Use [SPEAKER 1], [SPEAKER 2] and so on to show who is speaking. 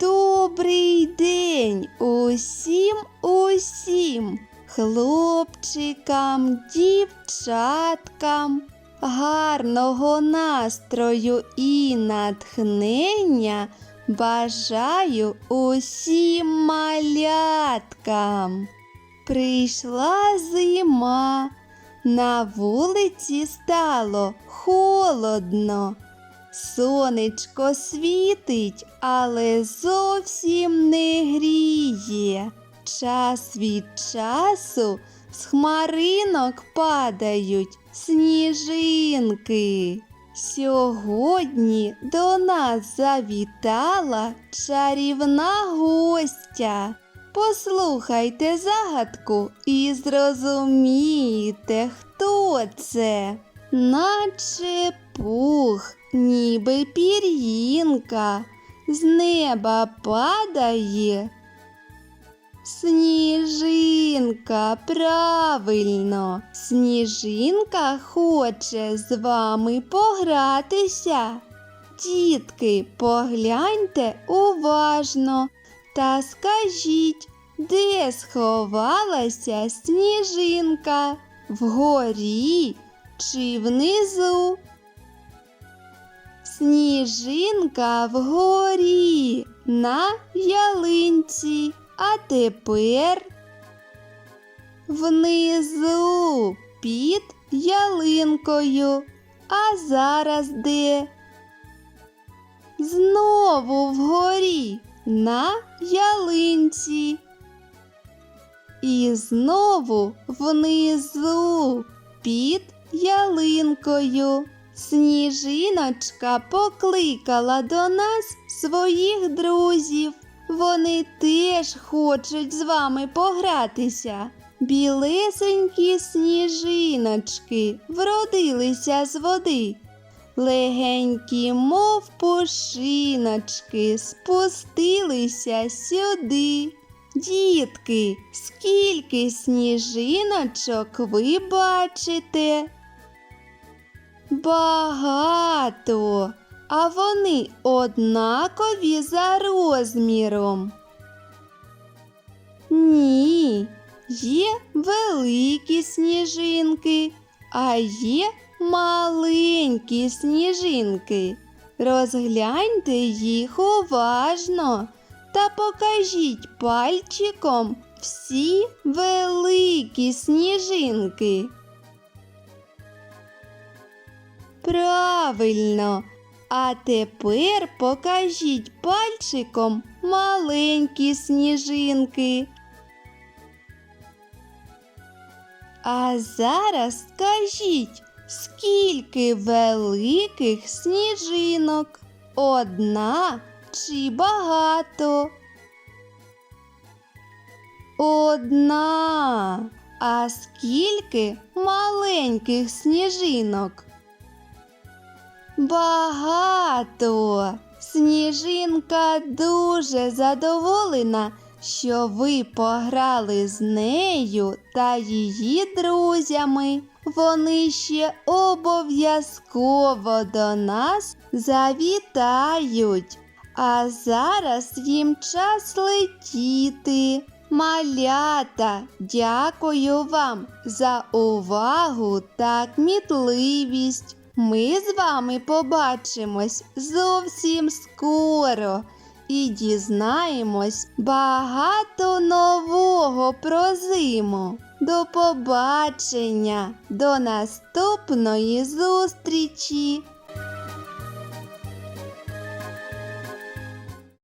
[SPEAKER 1] Добрий день усім усім хлопчикам, дівчаткам, гарного настрою і натхнення бажаю усім маляткам. Прийшла зима, на вулиці стало холодно. Сонечко світить, але зовсім не гріє. Час від часу з хмаринок падають сніжинки. Сьогодні до нас завітала чарівна гостя. Послухайте загадку і зрозумієте, хто це. Наче пух, ніби пір'їнка, з неба падає. Сніжинка, правильно, сніжинка хоче з вами погратися. Дітки, погляньте уважно та скажіть, де сховалася сніжинка? Вгорі чи внизу? Сніжинка вгорі на ялинці, а тепер внизу під ялинкою. А зараз де? Знову вгорі на ялинці. І знову внизу під ялинкою. Сніжиночка покликала до нас своїх друзів. Вони теж хочуть з вами погратися. Білесенькі сніжиночки вродилися з води. Легенькі, мов пушиночки, спустилися сюди. Дітки, скільки сніжиночок ви бачите? Багато, а вони однакові за розміром. Ні, є великі сніжинки, а є маленькі сніжинки. Розгляньте їх уважно та покажіть пальчиком всі великі сніжинки. Правильно. А тепер покажіть пальчиком маленькі сніжинки. А зараз скажіть, скільки великих сніжинок? Одна чи багато? Одна. А скільки маленьких сніжинок? Багато. Сніжинка дуже задоволена, що ви пограли з нею та її друзями. Вони ще обов'язково до нас завітають. А зараз їм час летіти. Малята, дякую вам за увагу та кмітливість. Ми з вами побачимось зовсім скоро і дізнаємось багато нового про зиму. До побачення, до наступної зустрічі!